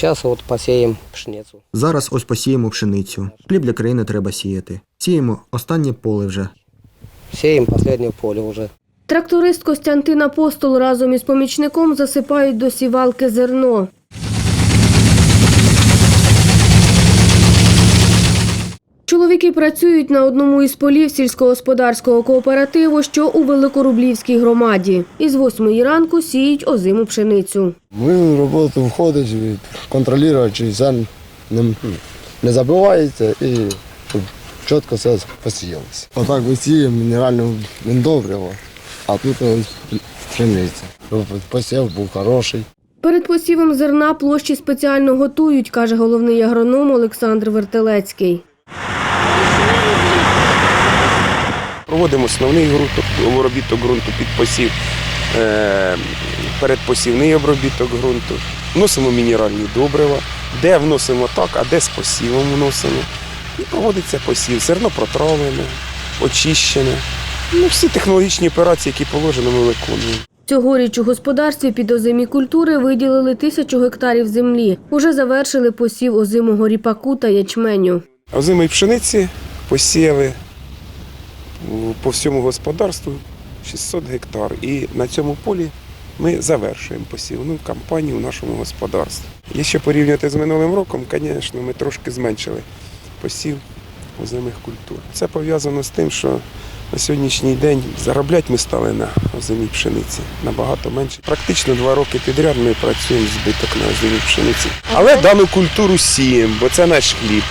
Сейчас от посіємо пшеницю. Зараз ось посіємо пшеницю. Хліб для країни треба сіяти. Сіємо останнє поле вже. Сіємо останнє поле вже. Тракторист Костянтин Апостол разом із помічником засипають до сівалки зерно. Чоловіки працюють на одному із полів сільськогосподарського кооперативу, що у Великорублівській громаді. Із восьмої ранку сіють озиму пшеницю. Ми в роботу входить, і контролює, чи зерн не, не забивається і щоб чітко все посіялося. Отак висіємо мінеральне добриво, а тут пшениця. Посів був хороший. Перед посівом зерна площі спеціально готують, каже головний агроном Олександр Вертелецький. Проводимо основний обробіток ґрунту під посів, е, передпосівний обробіток ґрунту, вносимо мінеральні добрива, де вносимо так, а де з посівом вносимо. І проводиться посів. Зерно протравлене, очищене. Ну, всі технологічні операції, які положено, ми виконуємо. Цьогоріч у господарстві під озимі культури виділили тисячу гектарів землі. Уже завершили посів озимого ріпаку та ячменю. Озимої пшениці посіяли по всьому господарству 600 гектар. І на цьому полі ми завершуємо посівну кампанію в нашому господарстві. Якщо порівняти з минулим роком, звісно, ми трошки зменшили посів озимих культур. Це пов'язано з тим, що на сьогоднішній день заробляти ми стали на озимій пшениці набагато менше. Практично два роки підряд ми працюємо збиток на озимій пшениці. Але дану культуру сіємо, бо це наш хліб.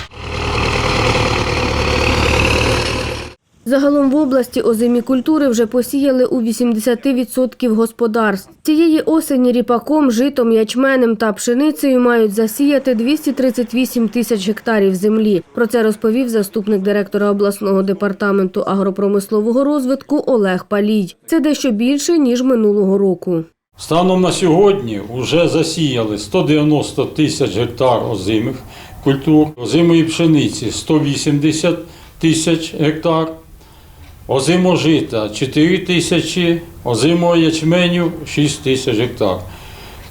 Загалом в області озимі культури вже посіяли у 80% господарств. Цієї осені ріпаком, житом, ячменем та пшеницею мають засіяти 238 тисяч гектарів землі. Про це розповів заступник директора обласного департаменту агропромислового розвитку Олег Палій. Це дещо більше ніж минулого року. Станом на сьогодні вже засіяли 190 тисяч гектар озимих культур, озимої пшениці 180 тисяч гектар, озимого жита 4 тисячі, озимого ячменю 6 тисяч гектар.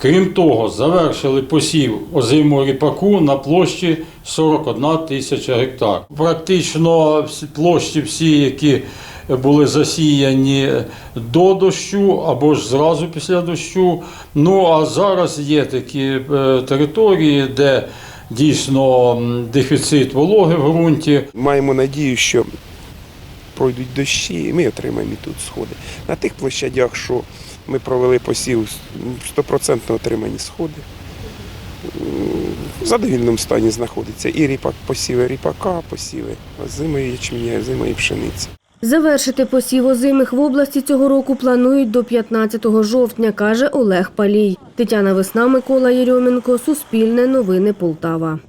Крім того, завершили посів озимого ріпаку на площі 41 тисяча гектар. Практично площі всі, які були засіяні до дощу або ж зразу після дощу. Ну а зараз є такі е, території, де дійсно дефіцит вологи в ґрунті. Маємо надію, що пройдуть дощі, і ми отримаємо і тут сходи. На тих площадях, що ми провели посів, 100% отримані сходи. В задовільному стані знаходиться і ріпак, посіви ріпака, посіви озимої ячменя, озимої пшениці. Завершити посів озимих в області цього року планують до 15 жовтня, каже Олег Палій. Тетяна Весна, Микола Єрьоменко, Суспільне новини Полтава.